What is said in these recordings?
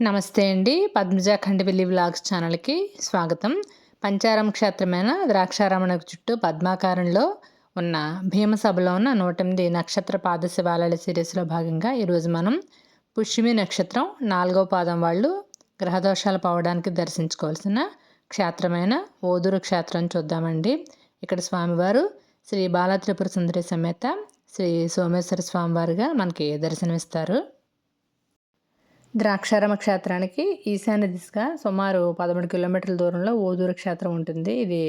నమస్తే అండి. పద్మజ ఖండిపల్లి వ్లాగ్స్ ఛానల్కి స్వాగతం. పంచారం క్షేత్రమైన ద్రాక్షారమణ చుట్టూ పద్మాకారంలో ఉన్న భీమసభలో ఉన్న నూట ఎనిమిది నక్షత్ర పాద శివాలయాల సిరీస్లో భాగంగా ఈరోజు మనం పుష్యమి నక్షత్రం నాలుగో పాదం వాళ్ళు గ్రహదోషాలు పోవడానికి దర్శించుకోవాల్సిన క్షేత్రమైన ఓదూరు క్షేత్రం చూద్దామండి. ఇక్కడ స్వామివారు శ్రీ బాలత్రిపుర సుందరి సమేత శ్రీ సోమేశ్వర స్వామివారిగా మనకి దర్శనమిస్తారు. ద్రాక్షారామ క్షేత్రానికి ఈశాన్య దిశగా సుమారు పదమూడు కిలోమీటర్ల దూరంలో ఓదూరు క్షేత్రం ఉంటుంది. ఇది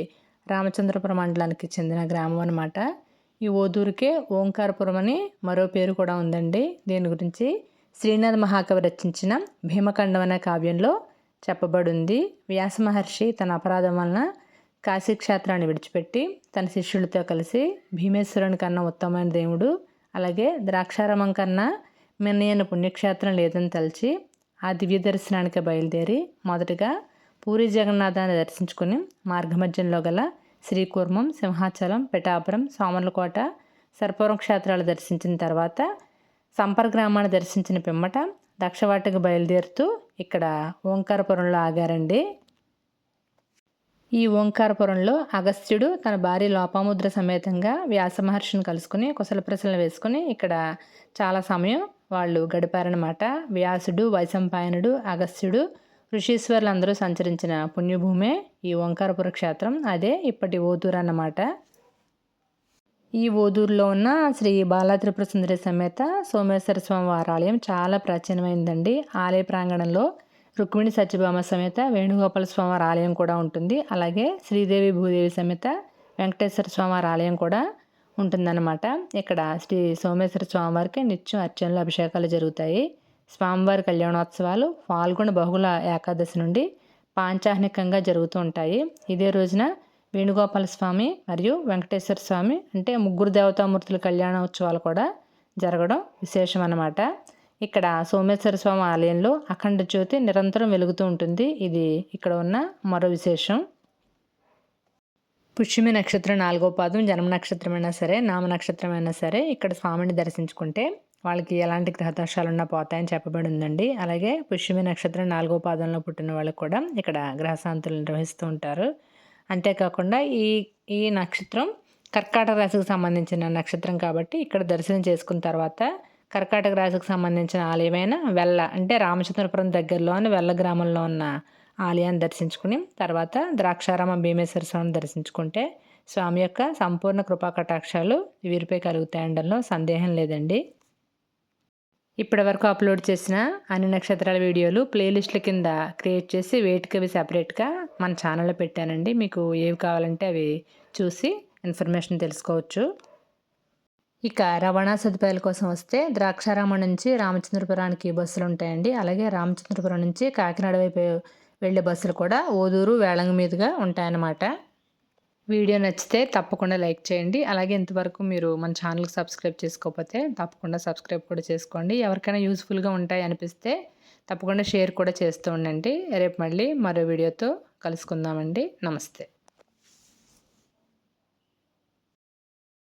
రామచంద్రపురం మండలానికి చెందిన గ్రామం అనమాట ఈ ఓదూరుకే ఓంకారపురం అని మరో పేరు కూడా ఉందండి. దీని గురించి శ్రీనాథ్ మహాకవి రచించిన భీమఖండం అనే కావ్యంలో చెప్పబడింది. వ్యాస మహర్షి తన అపరాధం వలన కాశీ క్షేత్రాన్ని విడిచిపెట్టి తన శిష్యులతో కలిసి భీమేశ్వరుని కన్నా ఉత్తమమైన దేవుడు అలాగే ద్రాక్షారామం కన్నా మిన్నయ్యన పుణ్యక్షేత్రం లేదని తలిచి ఆ దివ్య దర్శనానికి బయలుదేరి మొదటగా పూరి జగన్నాథాన్ని దర్శించుకుని మార్గమధ్యంలో గల శ్రీకూర్మం సింహాచలం పిఠాపురం సోమర్లకోట సర్పవరం క్షేత్రాలు దర్శించిన తర్వాత సంపర్ గ్రామాన్ని దర్శించిన పిమ్మట దక్షవాటకు బయలుదేరుతూ ఇక్కడ ఓంకారపురంలో ఆగారండి. ఈ ఓంకారపురంలో అగస్త్యుడు తన భార్య లోపాముద్ర సమేతంగా వ్యాస మహర్షిని కలుసుకుని కుశల ప్రశ్నలు వేసుకుని ఇక్కడ చాలా సమయం వాళ్ళు గడిపారనమాట వ్యాసుడు వైశంపాయనుడు అగస్త్యుడు ఋషీశ్వర్లు అందరూ సంచరించిన పుణ్యభూమే ఈ ఓంకారపుర క్షేత్రం. అదే ఇప్పటి ఓదూరు అన్నమాట. ఈ ఓదూరులో ఉన్న శ్రీ బాలాత్రిపుర సుందరి సమేత సోమేశ్వర స్వామి వారి ఆలయం చాలా ప్రాచీనమైందండి. ఆలయ ప్రాంగణంలో రుక్మిణి సత్యభామ సమేత వేణుగోపాల స్వామివారి ఆలయం కూడా ఉంటుంది. అలాగే శ్రీదేవి భూదేవి సమేత వెంకటేశ్వర స్వామివారి ఆలయం కూడా ఉంటుందన్నమాట. ఇక్కడ శ్రీ సోమేశ్వర స్వామివారికి నిత్యం అర్చనలు అభిషేకాలు జరుగుతాయి. స్వామివారి కళ్యాణోత్సవాలు పాల్గొన బహుళ ఏకాదశి నుండి పాంచాహ్నికంగా జరుగుతూ ఉంటాయి. ఇదే రోజున వేణుగోపాల స్వామి మరియు వెంకటేశ్వర స్వామి అంటే ముగ్గురు దేవతామూర్తుల కళ్యాణోత్సవాలు కూడా జరగడం విశేషం అన్నమాట ఇక్కడ సోమేశ్వర స్వామి ఆలయంలో అఖండ జ్యోతి నిరంతరం వెలుగుతూ ఉంటుంది. ఇది ఇక్కడ ఉన్న మరో విశేషం. పుష్యమి నక్షత్రం నాలుగో పాదం జన్మ నక్షత్రమైనా సరే నామ నక్షత్రమైనా సరే ఇక్కడ స్వామిని దర్శించుకుంటే వాళ్ళకి ఎలాంటి గ్రహదోషాలున్నా పోతాయని చెప్పబడి ఉందండి అలాగే పుష్యమి నక్షత్రం నాలుగో పాదంలో పుట్టిన వాళ్ళు కూడా ఇక్కడ గ్రహశాంతులు నిర్వహిస్తూ ఉంటారు. అంతేకాకుండా ఈ ఈ నక్షత్రం కర్కాటక రాశికి సంబంధించిన నక్షత్రం కాబట్టి ఇక్కడ దర్శనం చేసుకున్న తర్వాత కర్కాటక రాశికి సంబంధించిన ఆలయమైన వెల్ల అంటే రామచంద్రపురం దగ్గరలోని వెల్ల గ్రామంలో ఉన్న ఆలయాన్ని దర్శించుకుని తర్వాత ద్రాక్షారామ భీమేశ్వర స్వామిని దర్శించుకుంటే స్వామి యొక్క సంపూర్ణ కృపా కటాక్షాలు వీరిపై కలుగుతాయండంలో సందేహం లేదండి. ఇప్పటి వరకు అప్లోడ్ చేసిన అన్ని నక్షత్రాల వీడియోలు ప్లేలిస్ట్ల కింద క్రియేట్ చేసి వేటికి అవి సపరేట్గా మన ఛానల్లో పెట్టానండి. మీకు ఏవి కావాలంటే అవి చూసి ఇన్ఫర్మేషన్ తెలుసుకోవచ్చు. ఇక రవాణా సదుపాయాల కోసం వస్తే ద్రాక్షారామం నుంచి రామచంద్రపురానికి బస్సులు ఉంటాయండి. అలాగే రామచంద్రపురం నుంచి కాకినాడ వైపు వెళ్ళే బస్సులు కూడా ఓదూరు వేళంగ మీదుగా ఉంటాయన్నమాట. వీడియో నచ్చితే తప్పకుండా లైక్ చేయండి. అలాగే ఇంతవరకు మీరు మన ఛానల్కి సబ్స్క్రైబ్ చేసుకోకపోతే తప్పకుండా సబ్స్క్రైబ్ కూడా చేసుకోండి. ఎవరికైనా యూస్ఫుల్గా ఉంటాయి అనిపిస్తే తప్పకుండా షేర్ కూడా చేస్తూ ఉండండి. రేపు మళ్ళీ మరో వీడియోతో కలుసుకుందామండి. నమస్తే.